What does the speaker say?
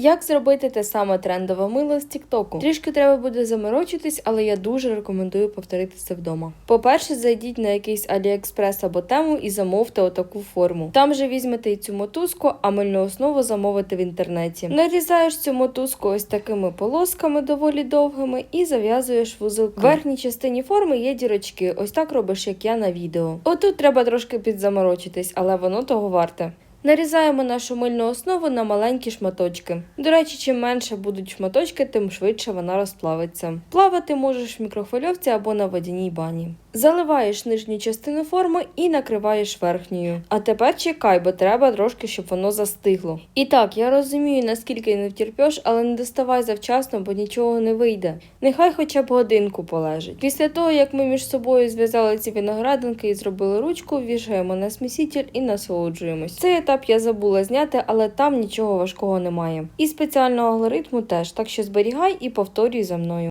Як зробити те саме трендове мило з Тіктоку? Трішки треба буде заморочитись, але я дуже рекомендую повторити це вдома. По-перше, зайдіть на якийсь Аліекспрес або тему і замовте отаку форму. Там же візьмете і цю мотузку, а мильну основу замовите в інтернеті. Нарізаєш цю мотузку ось такими полосками доволі довгими і зав'язуєш вузелки. В верхній частині форми є дірочки. Ось так робиш, як я на відео. Отут треба трошки підзаморочитись, але воно того варте. Нарізаємо нашу мильну основу на маленькі шматочки. До речі, чим менше будуть шматочки, тим швидше вона розплавиться. Плавати можеш в мікрохвильовці або на водяній бані. Заливаєш нижню частину форми і накриваєш верхньою. А тепер чекай, бо треба трошки, щоб воно застигло. І так, я розумію, наскільки не втерпеш, але не доставай завчасно, бо нічого не вийде. Нехай хоча б годинку полежить. Після того, як ми між собою зв'язали ці виноградинки і зробили ручку, вішаємо на сміситель і насолоджуємось. Цей етап я забула зняти, але там нічого важкого немає. І спеціального алгоритму теж, так що зберігай і повторюй за мною.